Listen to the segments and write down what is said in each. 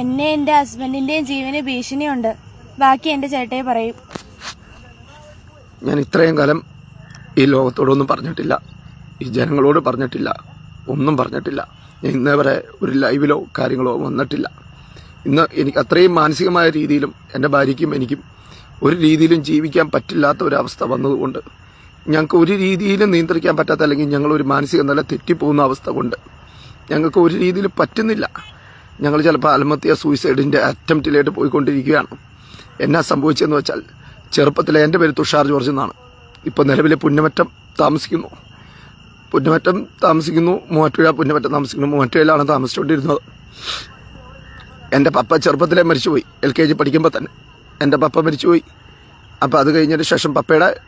എന്നെ എന്റെ ഹസ്ബൻഡിന്റെയും ജീവന് ഭീഷണിയുണ്ട്. ബാക്കി എന്റെ ചേട്ടയെ പറയും. ഞാൻ ഇത്രയും കാലം ഈ ലോകത്തോടൊന്നും പറഞ്ഞിട്ടില്ല. ഈ ജനങ്ങളോട് പറഞ്ഞിട്ടില്ല. ഒന്നും പറഞ്ഞിട്ടില്ല. ഞാൻ ഇന്നേ വരെ ഒരു ലൈവിലോ കാര്യങ്ങളോ വന്നിട്ടില്ല. ഇന്ന് എനിക്ക് അത്രയും മാനസികമായ രീതിയിലും എന്റെ ഭാര്യയ്ക്കും എനിക്കും ഒരു രീതിയിലും ജീവിക്കാൻ പറ്റില്ലാത്ത ഒരവസ്ഥ വന്നതുകൊണ്ട് ഞങ്ങൾക്ക് ഒരു രീതിയിലും നിയന്ത്രിക്കാൻ പറ്റാത്ത അല്ലെങ്കിൽ ഞങ്ങൾ ഒരു മാനസിക നില തെറ്റിപ്പോകുന്ന അവസ്ഥ കൊണ്ട് ഞങ്ങൾക്ക് ഒരു രീതിയിലും പറ്റുന്നില്ല. ഞങ്ങൾ ചിലപ്പോൾ ആത്മഹത്യ സൂയിസൈഡിന്റെ അറ്റംപ്റ്റിലായിട്ട് പോയിക്കൊണ്ടിരിക്കുകയാണ്. എന്നാ സംഭവിച്ചതെന്ന് വെച്ചാൽ ചെറുപ്പത്തിലെ എന്റെ പേര് തുഷാർ ജോർജ് എന്നാണ്. ഇപ്പോൾ നിലവിലെ പുന്നമറ്റം താമസിക്കുന്നു. പുന്നമറ്റം താമസിക്കുന്നു മൂവാറ്റുപുഴ പുന്നമറ്റം താമസിക്കുന്നു മൂവാറ്റുപുഴയിലാണ് താമസിച്ചുകൊണ്ടിരുന്നത്. എന്റെ പപ്പ ചെറുപ്പത്തിലെ മരിച്ചുപോയി എൽ കെ ജി പഠിക്കുമ്പോൾ തന്നെ. എന്റെ പപ്പ മരിച്ചുപോയി. അപ്പോൾ അത് കഴിഞ്ഞതിന് ശേഷം പപ്പയുടെ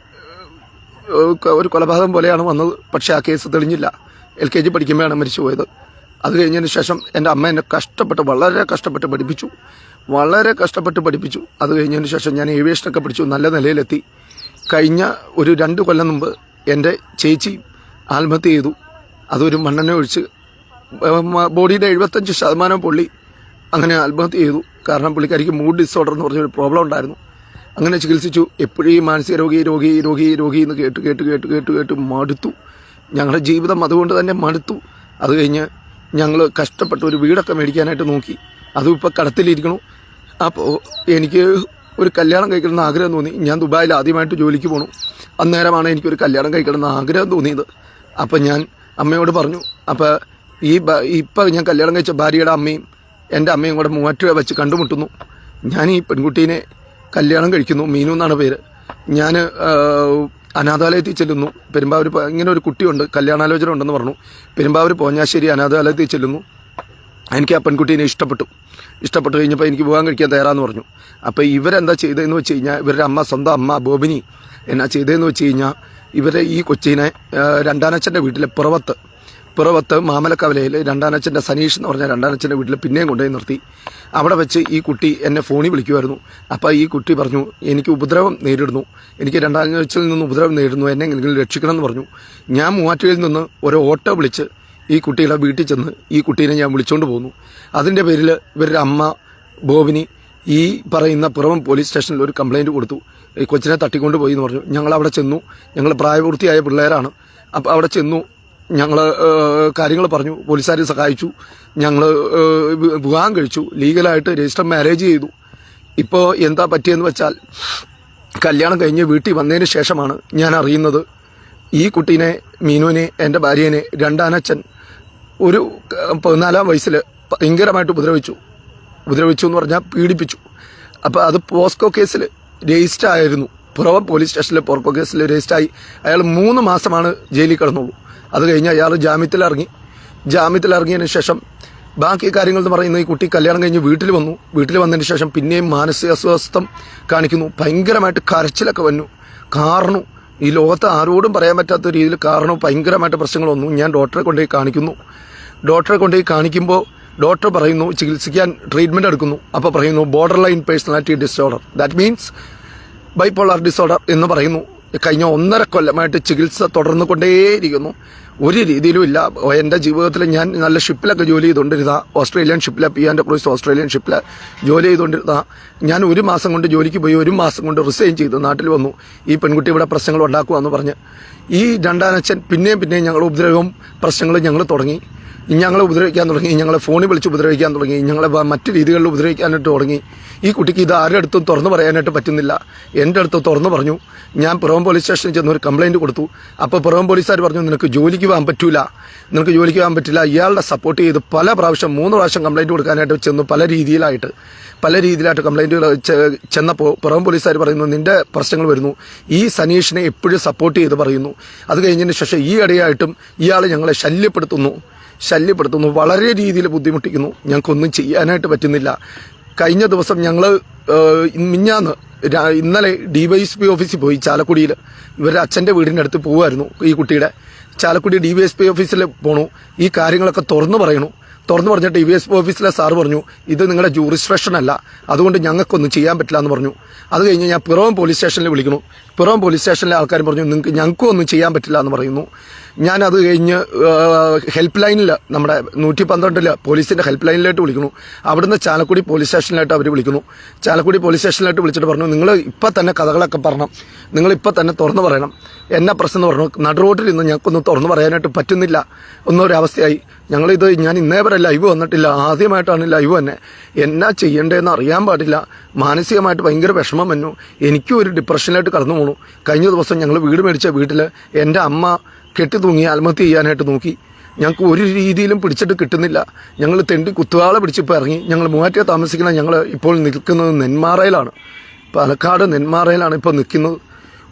ഒരു കൊലപാതകം പോലെയാണ് വന്നത്. പക്ഷേ ആ കേസ് തെളിഞ്ഞില്ല. എൽ കെ ജി പഠിക്കുമ്പോഴാണ് മരിച്ചുപോയത്. അത് കഴിഞ്ഞതിന് ശേഷം എന്റെ അമ്മ എന്നെ കഷ്ടപ്പെട്ട് വളരെ കഷ്ടപ്പെട്ട് പഠിപ്പിച്ചു. വളരെ കഷ്ടപ്പെട്ട് പഠിപ്പിച്ചു. അത് കഴിഞ്ഞതിന് ശേഷം ഞാൻ ഏവിയേഷനൊക്കെ പഠിച്ചു നല്ല നിലയിലെത്തി. കഴിഞ്ഞ ഒരു രണ്ട് കൊല്ലം മുമ്പ് എന്റെ ചേച്ചി ആത്മഹത്യ ചെയ്തു. അതൊരു മണ്ണെണ്ണ ഒഴിച്ച് ബോഡിയുടെ എഴുപത്തഞ്ച് ശതമാനം പുള്ളി അങ്ങനെ ആത്മഹത്യ ചെയ്തു. കാരണം പുള്ളിക്കാരിക്ക് മൂഡ് ഡിസോർഡർ എന്ന് പറഞ്ഞൊരു പ്രോബ്ലം ഉണ്ടായിരുന്നു. അങ്ങനെ ചികിത്സിച്ചു. എപ്പോഴും ഈ മാനസിക രോഗി രോഗി രോഗി രോഗി എന്ന് കേട്ട് കേട്ട് കേട്ട് കേട്ട് കേട്ട് മടുത്തു. ഞങ്ങളുടെ ജീവിതം അതുകൊണ്ട് തന്നെ മടുത്തു. അത് കഴിഞ്ഞ് ഞങ്ങൾ കഷ്ടപ്പെട്ട് ഒരു വീടൊക്കെ മേടിക്കാനായിട്ട് നോക്കി. അതും ഇപ്പോൾ കടത്തിലിരിക്കണു. അപ്പോൾ എനിക്ക് ഒരു കല്യാണം കഴിക്കണമെന്ന് ആഗ്രഹം തോന്നി. ഞാൻ ദുബായിൽ ആദ്യമായിട്ട് ജോലിക്ക് പോണു. അന്നേരമാണ് എനിക്കൊരു കല്യാണം കഴിക്കണമെന്ന് ആഗ്രഹം തോന്നിയത്. അപ്പം ഞാൻ അമ്മയോട് പറഞ്ഞു അപ്പോൾ ഈ ഇപ്പം ഞാൻ കല്യാണം കഴിച്ച ഭാര്യയുടെ അമ്മയും എന്റെ അമ്മയും കൂടെ മൂവാറ്റുപുഴ വെച്ച് കണ്ടുമുട്ടുന്നു. ഞാൻ ഈ പെൺകുട്ടീനെ കല്യാണം കഴിക്കുന്നു മീനു എന്നാണ് പേര്. ഞാൻ അനാഥാലയത്തിൽ ചെല്ലുന്നു. പെരുമ്പാവൂർ ഇങ്ങനെ ഒരു കുട്ടിയുണ്ട്. കല്യാണാലോചന ഉണ്ടെന്ന് പറഞ്ഞു. പെരുമ്പാവൂർ പോഞ്ഞാശ്ശേരി അനാഥാലയത്തിൽ ചെല്ലുന്നു. എനിക്ക് ആ പെൺകുട്ടീനെ ഇഷ്ടപ്പെട്ടു. ഇഷ്ടപ്പെട്ടു കഴിഞ്ഞപ്പോൾ എനിക്ക് പോകാൻ കഴിക്കാൻ തയ്യാറാന്ന് പറഞ്ഞു. അപ്പോൾ ഇവരെന്താ ചെയ്തതെന്ന് വെച്ച് കഴിഞ്ഞാൽ ഇവരുടെ അമ്മ സ്വന്തം അമ്മ ബോബിനി എന്നാ ചെയ്തതെന്ന് വെച്ച് കഴിഞ്ഞാൽ ഇവരെ ഈ കൊച്ചിനെ രണ്ടാനച്ഛന്റെ വീട്ടിലെ പുറവത്ത് പുറവത്ത് മാമലക്കവലയിൽ രണ്ടാനച്ഛന്റെ സനീഷ് എന്ന് പറഞ്ഞ രണ്ടാനച്ഛന്റെ വീട്ടിൽ പിന്നെയും കൊണ്ടുപോയി നിർത്തി. അവിടെ വെച്ച് ഈ കുട്ടി എന്നെ ഫോണിൽ വിളിക്കുമായിരുന്നു അപ്പോൾ ഈ കുട്ടി പറഞ്ഞു എനിക്ക് ഉപദ്രവം നേരിടുന്നു. എനിക്ക് രണ്ടാനച്ഛനിൽ നിന്ന് ഉപദ്രവം നേരിടുന്നു. എന്നെ എങ്കിലും രക്ഷിക്കണം എന്ന് പറഞ്ഞു. ഞാൻ മൂവാറ്റുകയിൽ നിന്ന് ഒരു ഓട്ടോ വിളിച്ച് ഈ കുട്ടിയുടെ വീട്ടിൽ ചെന്ന് ഈ കുട്ടീനെ ഞാൻ വിളിച്ചുകൊണ്ട് പോന്നു. അതിന്റെ പേരിൽ ഇവരുടെ അമ്മ ബോബിനി ഈ പറയുന്ന പുറം പോലീസ് സ്റ്റേഷനിൽ ഒരു കംപ്ലൈന്റ് കൊടുത്തു. ഈ കൊച്ചിനെ തട്ടിക്കൊണ്ട് പോയി എന്ന് പറഞ്ഞു. ഞങ്ങൾ അവിടെ ചെന്നു. ഞങ്ങൾ പ്രായപൂർത്തിയായ പിള്ളേരാണ്. അപ്പോൾ അവിടെ ചെന്നു. ഞങ്ങൾ കാര്യങ്ങൾ പറഞ്ഞു. പോലീസുകാരെ സഹായിച്ചു. ഞങ്ങൾ വിവാഹം കഴിച്ചു. ലീഗലായിട്ട് രജിസ്റ്റർ മാരേജ് ചെയ്തു. ഇപ്പോൾ എന്താ പറ്റിയെന്ന് വെച്ചാൽ കല്യാണം കഴിഞ്ഞ് വീട്ടിൽ വന്നതിന് ശേഷമാണ് ഞാൻ അറിയുന്നത്. ഈ കുട്ടീനെ മീനുവിനെ എന്റെ ഭാര്യനെ രണ്ടാനച്ഛൻ ഒരു പതിനാലാം വയസ്സിൽ ഭയങ്കരമായിട്ട് ഉപദ്രവിച്ചു. ഉപദ്രവിച്ചു എന്ന് പറഞ്ഞാൽ പീഡിപ്പിച്ചു. അപ്പോൾ അത് പോസ്കോ കേസിൽ രജിസ്റ്റർ ആയിരുന്നു. പുറവം പോലീസ് സ്റ്റേഷനിലെ പോർക്കോ കേസിൽ രജിസ്റ്റർ ആയി. അയാൾ മൂന്ന് മാസമാണ് ജയിലിൽ കിടന്നുള്ളൂ. അത് കഴിഞ്ഞ് അയാൾ ജാമ്യത്തിലിറങ്ങി. ജാമ്യത്തിലിറങ്ങിയതിന് ശേഷം ബാക്കി കാര്യങ്ങൾ എന്ന് പറയുന്നത് ഈ കുട്ടി കല്യാണം കഴിഞ്ഞ് വീട്ടിൽ വന്നു. വീട്ടിൽ വന്നതിന് ശേഷം പിന്നെയും മാനസിക അസ്വസ്ഥം കാണിക്കുന്നു. ഭയങ്കരമായിട്ട് കരച്ചിലൊക്കെ വന്നു. കാരണം ഈ ലോകത്ത് ആരോടും പറയാൻ പറ്റാത്ത രീതിയിൽ കാരണം ഭയങ്കരമായിട്ട് പ്രശ്നങ്ങൾ വന്നു. ഞാൻ ഡോക്ടറെ കൊണ്ടുപോയി കാണിക്കുന്നു. ഡോക്ടറെ കൊണ്ടുപോയി കാണിക്കുമ്പോൾ ഡോക്ടർ പറയുന്നു ചികിത്സിക്കാൻ ട്രീറ്റ്മെന്റ് എടുക്കുന്നു. അപ്പോൾ പറയുന്നു borderline personality disorder that means bipolar disorder എന്ന് പറയുന്നു. കഴിഞ്ഞ ഒന്നര കൊല്ലമായിട്ട് ചികിത്സ തുടർന്നു കൊണ്ടേയിരിക്കുന്നു ഒരു രീതിയിലും ഇല്ല. എന്റെ ജീവിതത്തിൽ ഞാൻ നല്ല ഷിപ്പിലൊക്കെ ജോലി ചെയ്തുകൊണ്ടിരുന്ന ഓസ്ട്രേലിയൻ ഷിപ്പിലെ പി ആൻഡ് ക്രൂസ് ഓസ്ട്രേലിയൻ ഷിപ്പിൽ ജോലി ചെയ്തുകൊണ്ടിരുന്ന ഞാൻ ഒരു മാസം കൊണ്ട് ജോലിക്ക് പോയി ഒരു മാസം കൊണ്ട് റിസൈൻ ചെയ്തു നാട്ടിൽ വന്നു. ഈ പെൺകുട്ടി ഇവിടെ പ്രശ്നങ്ങൾ ഉണ്ടാക്കുക എന്ന് പറഞ്ഞ്. ഈ രണ്ടാനച്ഛൻ പിന്നെയും പിന്നെയും ഞങ്ങൾ ഉപദ്രവവും പ്രശ്നങ്ങളും ഞങ്ങൾ തുടങ്ങി. ഞങ്ങളെ ഉപദ്രവിക്കാൻ തുടങ്ങി ഞങ്ങളെ ഫോണിൽ വിളിച്ച് ഉപദ്രവിക്കാൻ തുടങ്ങി ഞങ്ങളെ മറ്റു രീതികളിൽ ഉപദ്രവിക്കാനായിട്ട് തുടങ്ങി. ഈ കുട്ടിക്ക് ഇത് ആരുടെ അടുത്തും തുറന്നു പറയാനായിട്ട് പറ്റുന്നില്ല. എന്റെ അടുത്ത് തുറന്നു പറഞ്ഞു. ഞാൻ പുറം പോലീസ് സ്റ്റേഷനിൽ ചെന്ന് ഒരു കംപ്ലയിന്റ് കൊടുത്തു. അപ്പോൾ പുറം പോലീസുകാർ പറഞ്ഞു നിനക്ക് ജോലിക്ക് പോകാൻ പറ്റൂല. നിനക്ക് ജോലിക്ക് പോകാൻ പറ്റില്ല. ഇയാളുടെ സപ്പോർട്ട് ചെയ്ത് പല പ്രാവശ്യം മൂന്ന് പ്രാവശ്യം കംപ്ലയിന്റ് കൊടുക്കാനായിട്ട് ചെന്നു പല രീതിയിലായിട്ട്. പല രീതിയിലായിട്ട് കംപ്ലയിന്റുകൾ ചെന്നപ്പോൾ പുറം പോലീസുകാർ പറയുന്നു നിന്റെ പ്രശ്നങ്ങൾ വരുന്നു. ഈ സനീഷിനെ എപ്പോഴും സപ്പോർട്ട് ചെയ്ത് പറയുന്നു. അത് കഴിഞ്ഞതിന് ശേഷം ഈ ഇടയായിട്ടും ഇയാൾ ഞങ്ങളെ ശല്യപ്പെടുത്തുന്നു. ശല്യപ്പെടുത്തുന്നു. വളരെ രീതിയിൽ ബുദ്ധിമുട്ടിക്കുന്നു. ഞങ്ങൾക്കൊന്നും ചെയ്യാനായിട്ട് പറ്റുന്നില്ല. കഴിഞ്ഞ ദിവസം ഞങ്ങൾ മിഞ്ഞാന്ന് ഇന്നലെ ഡി വൈ എസ് പി ഓഫീസിൽ പോയി ചാലക്കുടിയിൽ ഇവരുടെ അച്ഛന്റെ വീടിന്റെ അടുത്ത് പോവായിരുന്നു ഈ കുട്ടിയുടെ. Chalakudy D Y S P ഓഫീസിൽ പോണു. ഈ കാര്യങ്ങളൊക്കെ തുറന്നു പറയണു. തുറന്നു പറഞ്ഞിട്ട് വി എസ് ഓഫീസിലെ സാറ് പറഞ്ഞു ഇത് നിങ്ങളുടെ ജൂറിസ്ട്രക്ഷൻ അല്ല. അതുകൊണ്ട് ഞങ്ങൾക്കൊന്നും ചെയ്യാൻ പറ്റില്ല എന്ന് പറഞ്ഞു. അത് കഴിഞ്ഞ് ഞാൻ പിറവം പോലീസ് സ്റ്റേഷനിൽ വിളിക്കുന്നു. പിറവം പോലീസ് സ്റ്റേഷനിലെ ആൾക്കാർ പറഞ്ഞു നിങ്ങൾക്ക് ഞങ്ങൾക്കും ഒന്നും ചെയ്യാൻ പറ്റില്ല എന്ന് പറയുന്നു. ഞാൻ അത് കഴിഞ്ഞ് ഹെൽപ്പ് ലൈനിൽ നമ്മുടെ നൂറ്റി പന്ത്രണ്ടിൽ പോലീസിന്റെ ഹെൽപ്പ് ലൈനിലായിട്ട് വിളിക്കുന്നു. അവിടുന്ന് ചാലക്കുടി പോലീസ് സ്റ്റേഷനിലായിട്ട് അവർ വിളിക്കുന്നു. ചാലക്കുടി പോലീസ് സ്റ്റേഷനിലായിട്ട് വിളിച്ചിട്ട് പറഞ്ഞു നിങ്ങൾ ഇപ്പം തന്നെ കഥകളൊക്കെ പറയണം. നിങ്ങൾ ഇപ്പം തന്നെ തുറന്നു പറയണം. എന്നാ പ്രശ്നം? എന്ന് പറഞ്ഞു. നടുറോട്ടിൽ ഇന്ന് ഞങ്ങൾക്കൊന്നും തുറന്നു പറയാനായിട്ട് പറ്റുന്നില്ല. ഒന്നൊരു അവസ്ഥയായി ഞങ്ങളിത് ഞാൻ ഇന്നേ വരെ ലൈവ് വന്നിട്ടില്ല. ആദ്യമായിട്ടാണ് ലൈവ് തന്നെ എന്നാ ചെയ്യേണ്ടതെന്ന് അറിയാൻ പാടില്ല. മാനസികമായിട്ട് ഭയങ്കര വിഷമം വന്നു. എനിക്കും ഒരു ഡിപ്രഷനിലായിട്ട് കടന്നു പോണു. കഴിഞ്ഞ ദിവസം ഞങ്ങൾ വീട് മേടിച്ച വീട്ടിൽ എന്റെ അമ്മ കെട്ടി തൂങ്ങി ആത്മഹത്യ ചെയ്യാനായിട്ട് നോക്കി. ഞങ്ങൾക്ക് ഒരു രീതിയിലും പിടിച്ചിട്ട് കിട്ടുന്നില്ല. ഞങ്ങൾ തെണ്ടി കുത്തുവാളെ പിടിച്ചിപ്പോൾ ഇറങ്ങി. ഞങ്ങൾ മൂവാറ്റ താമസിക്കുന്ന ഞങ്ങൾ ഇപ്പോൾ നിൽക്കുന്നത് നെന്മാറയിലാണ്. പാലക്കാട് നെന്മാറയിലാണ് ഇപ്പോൾ നിൽക്കുന്നത്.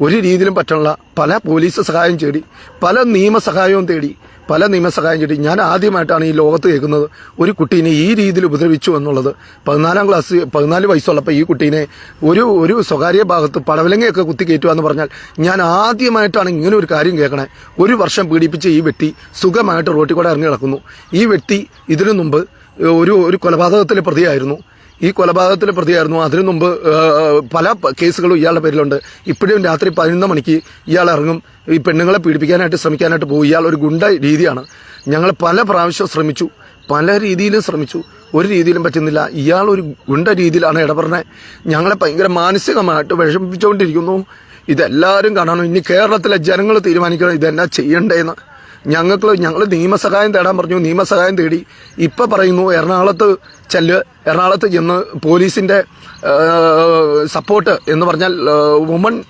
ഒരു രീതിയിലും പറ്റണില്ല. പല പോലീസ് സഹായം തേടി. പല നിയമ സഹായവും തേടി. പല നിയമസഹായം തേടി ഞാൻ ആദ്യമായിട്ടാണ് ഈ ലോകത്ത് കേൾക്കുന്നത്. ഒരു കുട്ടീനെ ഈ രീതിയിൽ ഉപദ്രവിച്ചു എന്നുള്ളത് പതിനാലാം ക്ലാസ് പതിനാല് വയസ്സുള്ളപ്പോൾ ഈ കുട്ടീനെ ഒരു ഒരു സ്വകാര്യ ഭാഗത്ത് പടവലങ്ങയൊക്കെ കുത്തി കയറ്റുക എന്ന് പറഞ്ഞാൽ ഞാൻ ആദ്യമായിട്ടാണ് ഇങ്ങനെ ഒരു കാര്യം കേൾക്കണേ. ഒരു വർഷം പീഡിപ്പിച്ച ഈ വ്യക്തി സുഖമായിട്ട് റോട്ടിൽ കൂടെ ഇറങ്ങി കിടക്കുന്നു ഈ വ്യക്തി ഇതിനു മുമ്പ് ഒരു ഒരു കൊലപാതകത്തിലെ പ്രതിയായിരുന്നു. ഈ കൊലപാതകത്തിലെ പ്രതിയായിരുന്നു. അതിനു മുമ്പ് പല കേസുകളും ഇയാളുടെ പേരിലുണ്ട്. ഇപ്പോഴും രാത്രി പതിനൊന്ന് മണിക്ക് ഇയാൾ ഇറങ്ങും. ഈ പെണ്ണുങ്ങളെ പീഡിപ്പിക്കാനായിട്ട് ശ്രമിക്കാനായിട്ട് പോകും. ഇയാൾ ഒരു ഗുണ്ട രീതിയാണ്. ഞങ്ങൾ പല പ്രാവശ്യം ശ്രമിച്ചു. പല രീതിയിലും ശ്രമിച്ചു. ഒരു രീതിയിലും പറ്റുന്നില്ല. ഇയാൾ ഒരു ഗുണ്ട രീതിയിലാണ് ഇടപെടുന്നത്. ഞങ്ങളെ ഭയങ്കര മാനസികമായിട്ട് വിഷമിപ്പിച്ചുകൊണ്ടിരിക്കുന്നു. ഇതെല്ലാവരും കാണണം. ഇനി കേരളത്തിലെ ജനങ്ങൾ തീരുമാനിക്കണം. ഇതെന്നാ ചെയ്യണ്ടേന്ന്. ഞങ്ങൾക്ക് ഞങ്ങൾ നിയമസഹായം തേടാൻ പറഞ്ഞു നിയമസഹായം തേടി. ഇപ്പം പറയുന്നു എറണാകുളത്ത് ചെല്ല് എറണാകുളത്ത് ചെന്ന് പോലീസിന്റെ സപ്പോർട്ട് എന്ന് പറഞ്ഞാൽ വുമൺ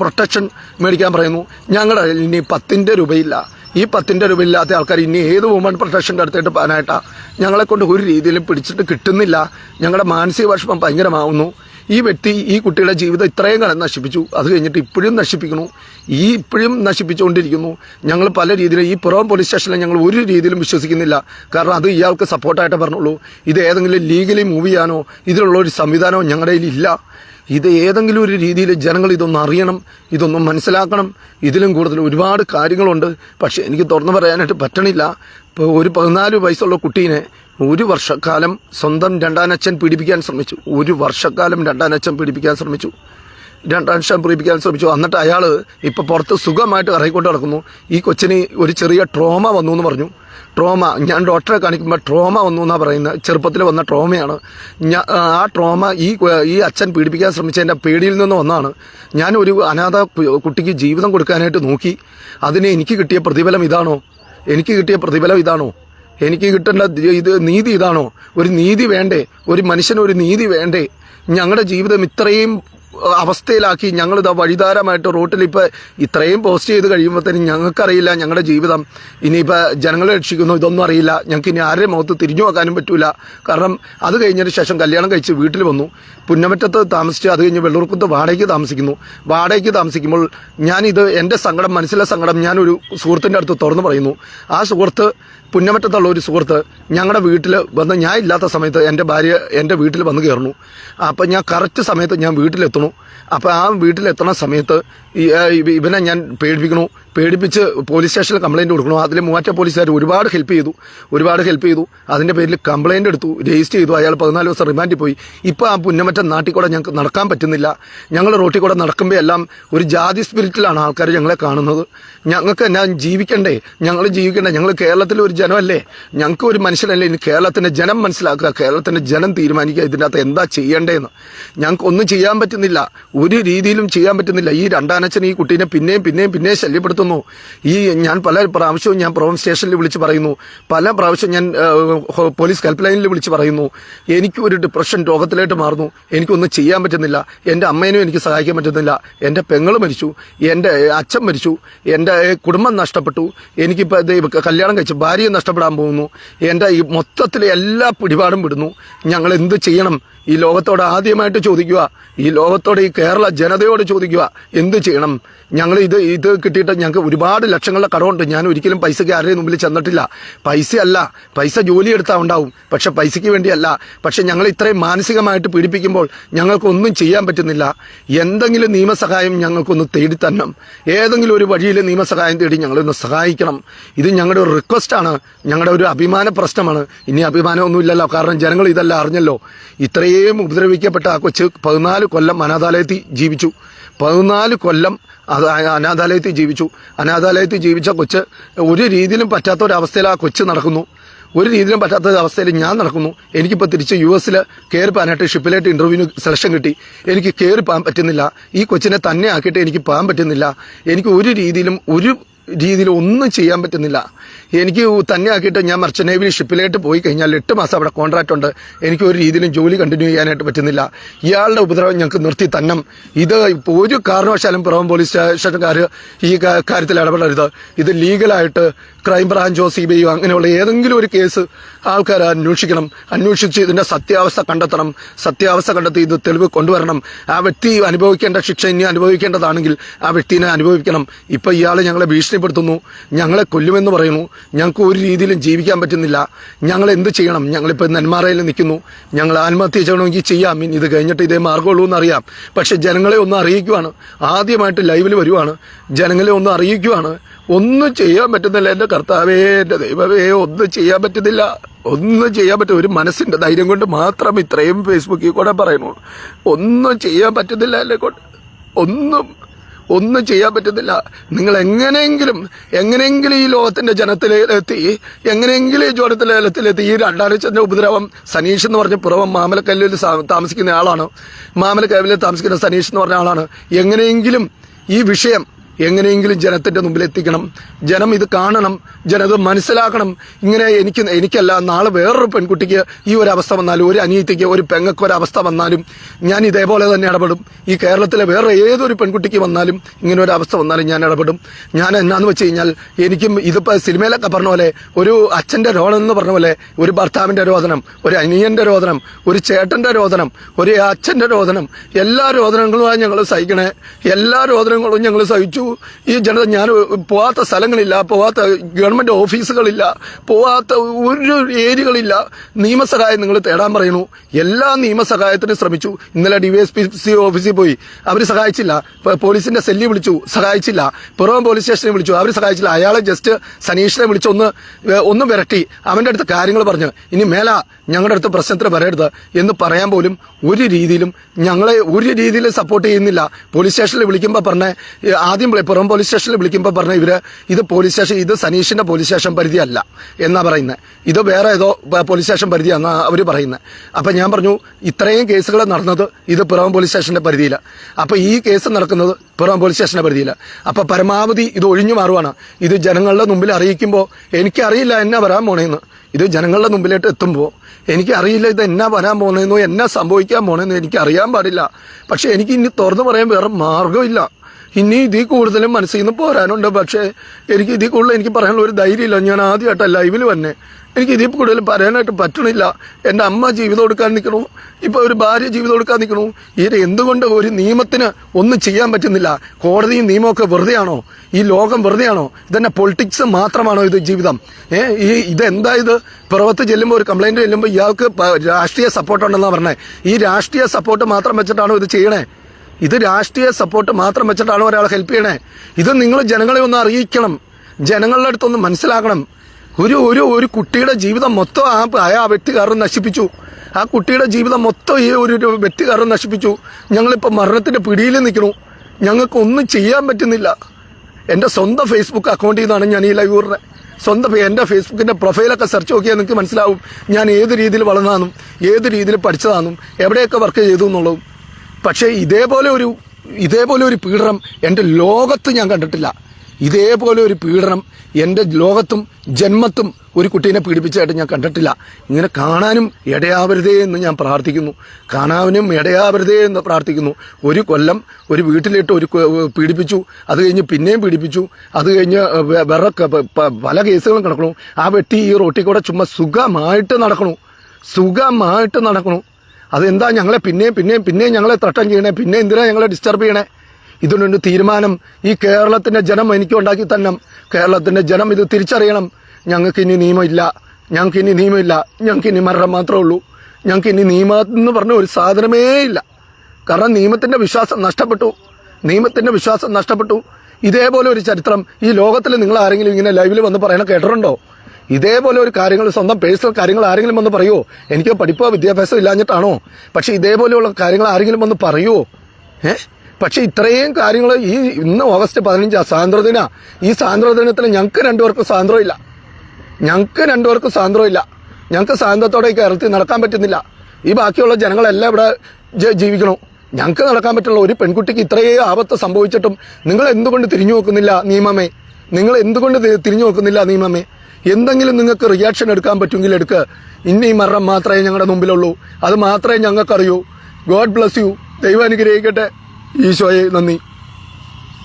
പ്രൊട്ടക്ഷൻ മേടിക്കാൻ പറയുന്നു. ഞങ്ങളുടെ ഇനി പത്തിന്റെ രൂപയില്ല. ഈ പത്തിന്റെ രൂപയില്ലാത്ത ആൾക്കാർ ഇനി ഏത് വുമൺ പ്രൊട്ടക്ഷന്റെ അടുത്തായിട്ട് പാനായിട്ടാണ് ഞങ്ങളെക്കൊണ്ട് ഒരു രീതിയിലും പിടിച്ചിട്ട് കിട്ടുന്നില്ല. ഞങ്ങളുടെ മാനസിക വിഷമം ഭയങ്കരമാവുന്നു. ഈ വ്യക്തി ഈ കുട്ടിയുടെ ജീവിതം ഇത്രയും കാലം നശിപ്പിച്ചു. അത് കഴിഞ്ഞിട്ട് ഇപ്പോഴും നശിപ്പിക്കുന്നു. ഈ ഇപ്പോഴും നശിപ്പിച്ചുകൊണ്ടിരിക്കുന്നു. ഞങ്ങൾ പല രീതിയിലും ഈ പുറം പോലീസ് സ്റ്റേഷനിൽ ഞങ്ങൾ ഒരു രീതിയിലും വിശ്വസിക്കുന്നില്ല. കാരണം അത് ഇയാൾക്ക് സപ്പോർട്ടായിട്ട് പറഞ്ഞുള്ളൂ. ഇത് ഏതെങ്കിലും ലീഗലി മൂവ് ചെയ്യാനോ ഇതിലുള്ള ഒരു സംവിധാനമോ ഞങ്ങളുടെ ഇല്ല. ഇത് ഏതെങ്കിലും ഒരു രീതിയിൽ ജനങ്ങൾ ഇതൊന്നും അറിയണം ഇതൊന്നും മനസ്സിലാക്കണം. ഇതിലും കൂടുതൽ ഒരുപാട് കാര്യങ്ങളുണ്ട്. പക്ഷേ എനിക്ക് തുറന്നു പറയാനായിട്ട് പറ്റണില്ല. ഇപ്പോൾ ഒരു പതിനാല് വയസ്സുള്ള കുട്ടീനെ ഒരു വർഷക്കാലം സ്വന്തം രണ്ടാനച്ഛൻ പീഡിപ്പിക്കാൻ ശ്രമിച്ചു. ഒരു വർഷക്കാലം രണ്ടാനച്ഛൻ പീഡിപ്പിക്കാൻ ശ്രമിച്ചു. രണ്ടാനച്ഛൻ പീഡിപ്പിക്കാൻ ശ്രമിച്ചു. എന്നിട്ട് അയാൾ ഇപ്പോൾ പുറത്ത് സുഖമായിട്ട് ഇറങ്ങിക്കൊണ്ട് നടക്കുന്നു. ഈ കൊച്ചിന് ഒരു ചെറിയ ട്രോമ വന്നു എന്ന് പറഞ്ഞു. ട്രോമ ഞാൻ ഡോക്ടറെ കാണിക്കുമ്പോൾ ട്രോമ വന്നു എന്നാണ് പറയുന്നത്. ചെറുപ്പത്തിൽ വന്ന ട്രോമയാണ്. ആ ട്രോമ ഈ ഈ അച്ഛൻ പീഡിപ്പിക്കാൻ ശ്രമിച്ചതിന്റെ പേടിയിൽ നിന്ന് വന്നാണ്. ഞാൻ ഒരു അനാഥ കുട്ടിക്ക് ജീവിതം കൊടുക്കാനായിട്ട് നോക്കി. അതിനെ എനിക്ക് കിട്ടിയ പ്രതിഫലം ഇതാണോ? എനിക്ക് കിട്ടിയ പ്രതിഫലം ഇതാണോ? എനിക്ക് കിട്ടേണ്ട ഇത് നീതി ഇതാണോ? ഒരു നീതി വേണ്ടേ? ഒരു മനുഷ്യന് ഒരു നീതി വേണ്ടേ? ഞങ്ങളുടെ ജീവിതം ഇത്രയും അവസ്ഥയിലാക്കി ഞങ്ങളിതാ വഴിതാരമായിട്ട് റോട്ടിൽ ഇപ്പോൾ ഇത്രയും പോസ്റ്റ് ചെയ്ത് കഴിയുമ്പോഴത്തേനും ഞങ്ങൾക്കറിയില്ല ഞങ്ങളുടെ ജീവിതം. ഇനിയിപ്പോൾ ജനങ്ങളെ രക്ഷിക്കുന്നു ഇതൊന്നും അറിയില്ല. ഞങ്ങൾക്ക് ഇനി ആരുടെ മുഖത്ത് തിരിഞ്ഞു നോക്കാനും പറ്റില്ല കാരണം അത് കഴിഞ്ഞതിന് ശേഷം കല്യാണം കഴിച്ച് വീട്ടിൽ വന്നു. പുന്നമറ്റത്ത് താമസിച്ച് അത് കഴിഞ്ഞ് വെള്ളൂർക്കുത്ത് വാടകയ്ക്ക് താമസിക്കുന്നു. വാടകയ്ക്ക് താമസിക്കുമ്പോൾ ഞാനിത് എന്റെ സങ്കടം മനസ്സിലെ സങ്കടം ഞാനൊരു സുഹൃത്തിന്റെ അടുത്ത് തുറന്നു പറയുന്നു. ആ സുഹൃത്ത് പുന്നമറ്റത്തുള്ള ഒരു സുഹൃത്ത് ഞങ്ങളുടെ വീട്ടിൽ വന്ന് ഞാൻ ഇല്ലാത്ത സമയത്ത് എന്റെ ഭാര്യ എന്റെ വീട്ടിൽ വന്ന് കയറുന്നു അപ്പം ഞാൻ കറക്റ്റ് സമയത്ത് ഞാൻ വീട്ടിലെത്തണു അപ്പോൾ ആ വീട്ടിലെത്തണ സമയത്ത് ഇവനെ ഞാൻ പേടിപ്പിക്കണു പേടിപ്പിച്ച് പോലീസ് സ്റ്റേഷനിൽ കംപ്ലയിന്റ് കൊടുക്കണോ? അതിൽ മൂവാറ്റ പോലീസുകാർ ഒരുപാട് ഹെൽപ്പ് ചെയ്തു. ഒരുപാട് ഹെൽപ്പ് ചെയ്തു. അതിന്റെ പേരിൽ കംപ്ലയിന്റ് എടുത്തു രജിസ്റ്റർ ചെയ്തു. അയാൾ പതിനാല് ദിവസം റിമാൻഡിൽ പോയി. ഇപ്പോൾ ആ പുന്നമറ്റം നാട്ടിൽ കൂടെ ഞങ്ങൾക്ക് നടക്കാൻ പറ്റുന്നില്ല. ഞങ്ങൾ റോട്ടിൽ കൂടെ നടക്കുമ്പോൾ എല്ലാം ഒരു ജാതി സ്പിരിറ്റിലാണ് ആൾക്കാർ ഞങ്ങളെ കാണുന്നത്. ഞങ്ങൾക്ക് എന്നാ ജീവിക്കണ്ടേ? ഞങ്ങൾ ജീവിക്കണ്ടേ? ഞങ്ങൾ കേരളത്തിലെ ഒരു ജനമല്ലേ? ഞങ്ങൾക്ക് ഒരു മനുഷ്യനല്ലേ? ഇനി കേരളത്തിന്റെ ജനം മനസ്സിലാക്കുക. കേരളത്തിന്റെ ജനം തീരുമാനിക്കുക. ഇതിന്റെ അകത്ത് എന്താ ചെയ്യേണ്ടതെന്ന് ഞങ്ങൾക്ക് ഒന്നും ചെയ്യാൻ പറ്റുന്നില്ല. ഒരു രീതിയിലും ചെയ്യാൻ പറ്റുന്നില്ല. ഈ രണ്ടാനച്ഛൻ ഈ കുട്ടീനെ പിന്നെയും പിന്നെയും പിന്നെയും ശല്യപ്പെടുത്തുന്നു ഈ ഞാൻ പല പ്രാവശ്യവും ഞാൻ പ്രോം സ്റ്റേഷനിൽ വിളിച്ച് പറയുന്നു. പല പ്രാവശ്യം ഞാൻ പോലീസ് ഹെൽപ്പ് ലൈനിൽ വിളിച്ച് പറയുന്നു. എനിക്ക് ഒരു ഡിപ്രഷൻ രോഗത്തിലേക്ക് മാറുന്നു. എനിക്കൊന്നും ചെയ്യാൻ പറ്റുന്നില്ല. എന്റെ അമ്മേനും എനിക്ക് സഹായിക്കാൻ പറ്റുന്നില്ല. എന്റെ പെങ്ങൾ മരിച്ചു. എന്റെ അച്ഛൻ മരിച്ചു. എന്റെ കുടുംബം നഷ്ടപ്പെട്ടു. എനിക്കിപ്പോൾ കല്യാണം കഴിച്ച് ഭാര്യയും നഷ്ടപ്പെടാൻ പോകുന്നു. എന്റെ ഈ മൊത്തത്തിൽ എല്ലാ പിടിപാടും വിടുന്നു. ഞങ്ങൾ എന്ത് ചെയ്യണം? ഈ ലോകത്തോട് ആദ്യമായിട്ട് ചോദിക്കുക ഈ ലോകത്തോട് ഈ കേരള ജനതയോട് ചോദിക്കുക എന്ത് ചെയ്യണം? ഞങ്ങൾ ഇത് ഇത് കിട്ടിയിട്ട് ഞങ്ങൾക്ക് ഒരുപാട് ലക്ഷങ്ങളുടെ കടമുണ്ട്. ഞാൻ ഒരിക്കലും പൈസയ്ക്ക് ആരുടെയും മുമ്പിൽ ചെന്നിട്ടില്ല. പൈസയല്ല. പൈസ ജോലി എടുത്താൽ ഉണ്ടാവും. പക്ഷെ പൈസയ്ക്ക് വേണ്ടിയല്ല. പക്ഷെ ഞങ്ങൾ ഇത്രയും മാനസികമായിട്ട് പീഡിപ്പിക്കുമ്പോൾ ഞങ്ങൾക്കൊന്നും ചെയ്യാൻ പറ്റുന്നില്ല. എന്തെങ്കിലും നിയമസഹായം ഞങ്ങൾക്കൊന്ന് തേടി തരണം ഏതെങ്കിലും ഒരു വഴിയിൽ നിയമസഹായം തേടി ഞങ്ങളൊന്ന് സഹായിക്കണം. ഇത് ഞങ്ങളുടെ ഒരു റിക്വസ്റ്റാണ്. ഞങ്ങളുടെ ഒരു അഭിമാന പ്രശ്നമാണ്. ഇനി അഭിമാനമൊന്നുമില്ലല്ലോ. കാരണം ജനങ്ങൾ ഇതെല്ലാം അറിഞ്ഞല്ലോ. ഇത്രയും ഉപദ്രവിക്കപ്പെട്ട ആ കൊച്ച് പതിനാല് കൊല്ലം അനാഥാലയത്തിൽ ജീവിച്ചു. പതിനാല് കൊല്ലം അത് അനാഥാലയത്തിൽ ജീവിച്ചു. അനാഥാലയത്തിൽ ജീവിച്ച കൊച്ച് ഒരു രീതിയിലും പറ്റാത്ത ഒരവസ്ഥയിൽ ആ കൊച്ച് നടക്കുന്നു. ഒരു രീതിയിലും പറ്റാത്ത അവസ്ഥയിൽ ഞാൻ നടക്കുന്നു. എനിക്കിപ്പോൾ തിരിച്ച് യു എസിൽ കയറി പോകാനായിട്ട് ഷിപ്പിലായിട്ട് ഇന്റർവ്യൂവിന് സെലക്ഷൻ കിട്ടി. എനിക്ക് കയറി പോകാൻ പറ്റുന്നില്ല. ഈ കൊച്ചിനെ തന്നെ ആക്കിയിട്ട് എനിക്ക് പോകാൻ പറ്റുന്നില്ല. എനിക്ക് ഒരു രീതിയിലും ഒരു രീതിയിൽ ഒന്നും ചെയ്യാൻ പറ്റുന്നില്ല. എനിക്ക് തന്നെ ആക്കിയിട്ട് ഞാൻ മർച്ചന്റ് നേവിയിൽ പോയി കഴിഞ്ഞാൽ എട്ട് മാസം അവിടെ കോൺട്രാക്ട് ഉണ്ട്. എനിക്ക് ഒരു രീതിയിലും ജോലി കണ്ടിന്യൂ ചെയ്യാനായിട്ട് പറ്റുന്നില്ല. ഇയാളുടെ ഉപദ്രവം ഞങ്ങൾക്ക് നിർത്തി തന്നെ ഇത് ഒരു കാരണവശാലും പുറം പോലീസ് സ്റ്റേഷൻകാർ ഈ കാര്യത്തിൽ ഇടപെടരുത്. ഇത് ലീഗലായിട്ട് ക്രൈംബ്രാഞ്ചോ സി ബി ഐയോ അങ്ങനെയുള്ള ഏതെങ്കിലും ഒരു കേസ് ആൾക്കാർ അന്വേഷിക്കണം. അന്വേഷിച്ച് ഇതിന്റെ സത്യാവസ്ഥ കണ്ടെത്തണം. സത്യാവസ്ഥ കണ്ടെത്തി ഇത് തെളിവ് കൊണ്ടുവരണം. ആ വ്യക്തി അനുഭവിക്കേണ്ട ശിക്ഷ ഇനി അനുഭവിക്കേണ്ടതാണെങ്കിൽ ആ വ്യക്തിനെ അനുഭവിക്കണം. ഇപ്പൊ ഇയാൾ ഞങ്ങളെ ഭീഷണിപ്പെടുത്തുന്നു. ഞങ്ങളെ കൊല്ലുമെന്ന് പറയുന്നു. ഞങ്ങൾക്ക് ഒരു രീതിയിലും ജീവിക്കാൻ പറ്റുന്നില്ല. ഞങ്ങൾ എന്ത് ചെയ്യണം? ഞങ്ങളിപ്പോൾ നെന്മാറയിൽ നിൽക്കുന്നു. ഞങ്ങൾ ആത്മഹത്യ ചെയ്യണമെങ്കിൽ ചെയ്യാം. ഇനി ഇത് കഴിഞ്ഞിട്ട് ഇതേ മാർഗമുള്ളൂ എന്നറിയാം പക്ഷെ ജനങ്ങളെ ഒന്ന് അറിയിക്കുവാണ്. ആദ്യമായിട്ട് ലൈവിൽ വരുവാണ്. ജനങ്ങളെ ഒന്ന് അറിയിക്കുവാണ്. ഒന്നും ചെയ്യാൻ പറ്റുന്നില്ല എന്റെ കർത്താവേ എന്റെ ദൈവമേ ഒന്നും ചെയ്യാൻ പറ്റുന്നില്ല. ഒന്നും ചെയ്യാൻ പറ്റും. ഒരു മനസ്സിന്റെ ധൈര്യം കൊണ്ട് മാത്രം ഇത്രയും ഫേസ്ബുക്കിൽ കൂടെ പറയുന്നു. ഒന്നും ചെയ്യാൻ പറ്റുന്നില്ല എന്നെ കൊണ്ട്. ഒന്നും ഒന്നും ചെയ്യാൻ പറ്റുന്നില്ല. നിങ്ങൾ എങ്ങനെയെങ്കിലും എങ്ങനെയെങ്കിലും ഈ ലോകത്തിന്റെ ജനത്തിലെത്തി എങ്ങനെയെങ്കിലും ഈ ജോലത്തിലെത്തി ഈ രണ്ടാഴ്ചന്റെ ഉപദ്രവം സനീഷ് എന്ന് പറഞ്ഞ പുറവം മാമലക്കല്ലിൽ താമസിക്കുന്ന ആളാണ്. മാമലക്കല്ലിൽ താമസിക്കുന്ന സനീഷ് എന്ന് പറഞ്ഞ ആളാണ്. എങ്ങനെയെങ്കിലും ഈ വിഷയം എങ്ങനെയെങ്കിലും ജനത്തിന്റെ മുമ്പിൽ എത്തിക്കണം ജനം ഇത് കാണണം. ജനം ഇത് മനസ്സിലാക്കണം. ഇങ്ങനെ എനിക്ക് എനിക്കല്ല നാളെ വേറൊരു പെൺകുട്ടിക്ക് ഈ ഒരു അവസ്ഥ വന്നാലും ഒരു അനിയത്തിക്ക് ഒരു പെങ്ങക്ക് ഒരു അവസ്ഥ വന്നാലും ഞാൻ ഇതേപോലെ തന്നെ ഇടപെടും. ഈ കേരളത്തിലെ വേറെ ഏതൊരു പെൺകുട്ടിക്ക് വന്നാലും ഇങ്ങനെ ഒരു അവസ്ഥ വന്നാലും ഞാൻ ഇടപെടും. ഞാൻ എന്നാന്ന് വെച്ച് കഴിഞ്ഞാൽ എനിക്കും ഇതിപ്പോൾ സിനിമയിലൊക്കെ പറഞ്ഞ പോലെ ഒരു അച്ഛന്റെ രോദനം എന്ന് പറഞ്ഞ പോലെ ഒരു ഭർത്താവിന്റെ രോദനം ഒരു അനിയന്റെ രോദനം ഒരു ചേട്ടന്റെ രോദനം ഒരു അച്ഛന്റെ രോദനം എല്ലാ രോദനങ്ങളുമായി ഞങ്ങൾ സഹിക്കണേ. എല്ലാ രോദനങ്ങളും ഞങ്ങൾ സഹിച്ചു. ഈ ജനത ഞാൻ പോവാത്ത സ്ഥലങ്ങളില്ല പോവാത്ത ഗവൺമെന്റ് ഓഫീസുകളില്ല പോവാത്ത ഒരു ഏരിയകളില്ല. നിയമസഹായം നിങ്ങൾ തേടാൻ പറയുന്നു. എല്ലാ നിയമസഹായത്തിനും ശ്രമിച്ചു. ഇന്നലെ ഡിവൈഎസ്പി സി ഓഫീസിൽ പോയി. അവർ സഹായിച്ചില്ല. പോലീസിന്റെ സെല്ലി വിളിച്ചു. സഹായിച്ചില്ല. പുറം പോലീസ് സ്റ്റേഷനെ വിളിച്ചു. അവർ സഹായിച്ചില്ല. അയാളെ ജസ്റ്റ് സനീഷിനെ വിളിച്ച് ഒന്ന് ഒന്ന് വിരട്ടി. അവന്റെ അടുത്ത് കാര്യങ്ങൾ പറഞ്ഞു. ഇനി മേല ഞങ്ങളുടെ അടുത്ത് പ്രശ്നത്തിന് വരരുത് എന്ന് പറയാൻ പോലും ഒരു രീതിയിലും ഞങ്ങളെ ഒരു രീതിയിലും സപ്പോർട്ട് ചെയ്യുന്നില്ല. പോലീസ് സ്റ്റേഷനിൽ വിളിക്കുമ്പോൾ പറഞ്ഞ ആദ്യം പുറം പോലീസ് സ്റ്റേഷനിൽ വിളിക്കുമ്പോൾ പറഞ്ഞ ഇവർ ഇത് പോലീസ് സ്റ്റേഷൻ ഇത് സനീഷിന്റെ പോലീസ് സ്റ്റേഷൻ പരിധിയല്ല എന്നാ പറയുന്നത് ഇത് വേറെ ഏതോ പോലീസ് സ്റ്റേഷൻ പരിധിയാണെന്ന് അവർ പറയുന്നത് അപ്പൊ ഞാൻ പറഞ്ഞു ഇത്രയും കേസുകൾ നടന്നത് ഇത് പിറവം പോലീസ് സ്റ്റേഷന്റെ പരിധിയില്ല അപ്പൊ ഈ കേസ് നടക്കുന്നത് പിറവം പോലീസ് സ്റ്റേഷന്റെ പരിധിയില്ല അപ്പൊ പരമാവധി ഇത് ഒഴിഞ്ഞു മാറുവാണ്. ഇത് ജനങ്ങളുടെ മുമ്പിൽ അറിയിക്കുമ്പോൾ എനിക്കറിയില്ല എന്നാ വരാൻ പോണേന്ന്. ഇത് ജനങ്ങളുടെ മുമ്പിലേക്ക് എത്തുമ്പോൾ എനിക്കറിയില്ല ഇത് എന്നാ വരാൻ പോകുന്നതെന്നോ എന്നാ സംഭവിക്കാൻ പോണെന്നോ എനിക്ക് അറിയാൻ പാടില്ല. പക്ഷെ എനിക്ക് ഇനി തുറന്നു പറയാൻ വേറെ മാർഗമില്ല ഇനി ഇതിൽ കൂടുതലും മനസ്സിൽ നിന്ന് പോരാനുണ്ട്. പക്ഷേ എനിക്ക് ഇതിൽ കൂടുതൽ എനിക്ക് പറയാനുള്ള ഒരു ധൈര്യമില്ല. ഞാൻ ആദ്യമായിട്ട് ലൈവിൽ വന്നെ. എനിക്ക് ഇതിൽ കൂടുതൽ പറയാനായിട്ട് പറ്റണില്ല. എന്റെ അമ്മ ജീവിതം കൊടുക്കാൻ നിൽക്കണു ഇപ്പോൾ ഒരു ഭാര്യ ജീവിതം കൊടുക്കാൻ നിൽക്കണു ഇത് എന്തുകൊണ്ട് ഒരു നിയമത്തിന് ഒന്നും ചെയ്യാൻ പറ്റുന്നില്ല? കോടതിയും നിയമമൊക്കെ വെറുതെയാണോ? ഈ ലോകം വെറുതെയാണോ? ഇതെന്നെ പൊളിറ്റിക്സ് മാത്രമാണോ ഇത് ജീവിതം? ഏ ഈ ഇതെന്താ ഇത്? പുറത്ത് ചെല്ലുമ്പോൾ ഒരു കംപ്ലൈന്റ് ചെല്ലുമ്പോൾ ഇയാൾക്ക് രാഷ്ട്രീയ സപ്പോർട്ടുണ്ടെന്നാണ് പറഞ്ഞത് ഈ രാഷ്ട്രീയ സപ്പോർട്ട് മാത്രം വെച്ചിട്ടാണോ ഇത് ചെയ്യണേ? ഇത് രാഷ്ട്രീയ സപ്പോർട്ട് മാത്രം വെച്ചിട്ടാണ് ഒരാളെ ഹെൽപ്പ് ചെയ്യണേ. ഇത് നിങ്ങൾ ജനങ്ങളെ ഒന്ന് അറിയിക്കണം. ജനങ്ങളുടെ അടുത്തൊന്ന് മനസ്സിലാക്കണം. ഒരു ഒരു ഒരു കുട്ടിയുടെ ജീവിതം മൊത്തം ആ ആ വെട്ടുകാരൻ നശിപ്പിച്ചു. ആ കുട്ടിയുടെ ജീവിതം മൊത്തം ഈ ഒരു വെട്ടുകാരൻ നശിപ്പിച്ചു. ഞങ്ങളിപ്പോൾ മരണത്തിന്റെ പിടിയിൽ നിൽക്കണു ഞങ്ങൾക്ക് ഒന്നും ചെയ്യാൻ പറ്റുന്നില്ല. എന്റെ സ്വന്തം ഫേസ്ബുക്ക് അക്കൗണ്ടിൽ നിന്നാണ് ഞാൻ ഈ ലൈവ് പറഞ്ഞത് സ്വന്തം എന്റെ ഫേസ്ബുക്കിന്റെ പ്രൊഫൈലൊക്കെ സെർച്ച് നോക്കിയാൽ നിങ്ങൾക്ക് മനസ്സിലാവും. ഞാൻ ഏത് രീതിയിൽ വളർന്നതാണെന്നും ഏത് രീതിയിൽ പഠിച്ചതാണെന്നും എവിടെയൊക്കെ വർക്ക് ചെയ്തു എന്നുള്ളതും. പക്ഷേ ഇതേപോലെ ഒരു ഇതേപോലെ ഒരു പീഡനം എന്റെ ലോകത്ത് ഞാൻ കണ്ടിട്ടില്ല. ഇതേപോലെ ഒരു പീഡനം എന്റെ ലോകത്തും ജന്മത്തും ഒരു കുട്ടീനെ പീഡിപ്പിച്ചതായിട്ട് ഞാൻ കണ്ടിട്ടില്ല. ഇങ്ങനെ കാണാനും ഇടയാവരുതേ എന്ന് ഞാൻ പ്രാർത്ഥിക്കുന്നു. കാണാനും ഇടയാവരുതേ എന്ന് പ്രാർത്ഥിക്കുന്നു. ഒരു കൊല്ലം ഒരു വീട്ടിലിട്ട് ഒരു പീഡിപ്പിച്ചു. അത് കഴിഞ്ഞ് പിന്നെയും പീഡിപ്പിച്ചു. അത് കഴിഞ്ഞ് വേറെ പല കേസുകളും കിടക്കണു. ആ വെട്ടി ഈ റോട്ടിൽ കൂടെ ചുമ്മാ സുഖമായിട്ട് നടക്കണു. സുഖമായിട്ട് നടക്കണു. അതെന്താ ഞങ്ങളെ പിന്നെയും പിന്നെയും പിന്നെയും ഞങ്ങളെ ത്രട്ടം ചെയ്യണേ? പിന്നെ എന്തിനാ ഞങ്ങളെ ഡിസ്റ്റർബ് ചെയ്യണേ? ഇതിനൊരു തീരുമാനം ഈ കേരളത്തിന്റെ ജനം എനിക്ക് ഉണ്ടാക്കി തന്നെ കേരളത്തിന്റെ ജനം ഇത് തിരിച്ചറിയണം. ഞങ്ങൾക്ക് ഇനി നിയമമില്ല. ഞങ്ങൾക്ക് ഇനി നിയമമില്ല. ഞങ്ങൾക്ക് ഇനി മരണം മാത്രമേ ഉള്ളൂ. ഞങ്ങൾക്ക് ഇനി നിയമം എന്ന് പറഞ്ഞ ഒരു സാധനമേ ഇല്ല. കാരണം നിയമത്തിന്റെ വിശ്വാസം നഷ്ടപ്പെട്ടു. നിയമത്തിന്റെ വിശ്വാസം നഷ്ടപ്പെട്ടു. ഇതേപോലെ ഒരു ചരിത്രം ഈ ലോകത്തിൽ നിങ്ങൾ ആരെങ്കിലും ഇങ്ങനെ ലൈവിൽ വന്ന് പറയണ കേട്ടിട്ടുണ്ടോ? ഇതേപോലെ ഒരു കാര്യങ്ങൾ സ്വന്തം പേഴ്സണൽ കാര്യങ്ങൾ ആരെങ്കിലും വന്ന് പറയുമോ എനിക്ക് പഠിപ്പോ വിദ്യാഭ്യാസം ഇല്ലാഞ്ഞിട്ടാണോ? പക്ഷെ ഇതേപോലെയുള്ള കാര്യങ്ങൾ ആരെങ്കിലും വന്ന് പറയുമോ ഏ? പക്ഷെ ഇത്രയും കാര്യങ്ങൾ ഈ ഇന്ന് ഓഗസ്റ്റ് പതിനഞ്ചാ സ്വാതന്ത്ര്യദിന. ഈ സ്വാതന്ത്ര്യദിനത്തിൽ ഞങ്ങൾക്ക് രണ്ടുപേർക്കും സ്വാതന്ത്ര്യമില്ല. ഞങ്ങൾക്ക് രണ്ടുപേർക്കും സ്വാതന്ത്ര്യമില്ല. ഞങ്ങൾക്ക് സ്വാതന്ത്ര്യത്തോടെ കേരളത്തിൽ നടക്കാൻ പറ്റുന്നില്ല. ഈ ബാക്കിയുള്ള ജനങ്ങളെല്ലാം ഇവിടെ ജീവിക്കണോ. ഞങ്ങൾക്ക് നടക്കാൻ പറ്റുള്ള ഒരു പെൺകുട്ടിക്ക് ഇത്രയേ ആപത്ത് സംഭവിച്ചിട്ടും നിങ്ങൾ എന്തുകൊണ്ട് തിരിഞ്ഞു നോക്കുന്നില്ല നിയമമേ? നിങ്ങൾ എന്തുകൊണ്ട് തിരിഞ്ഞു നോക്കുന്നില്ല നിയമമേ? എന്തെങ്കിലും നിങ്ങൾക്ക് റിയാക്ഷൻ എടുക്കാൻ പറ്റുമെങ്കിൽ എടുക്കുക ഇന്ന ഈ മരണം മാത്രമേ ഞങ്ങളുടെ മുമ്പിലുള്ളൂ. അത് മാത്രമേ ഞങ്ങൾക്കറിയൂ. ഗോഡ് ബ്ലസ് യു ദൈവം അനുഗ്രഹിക്കട്ടെ. ഈശോയെ നന്ദി.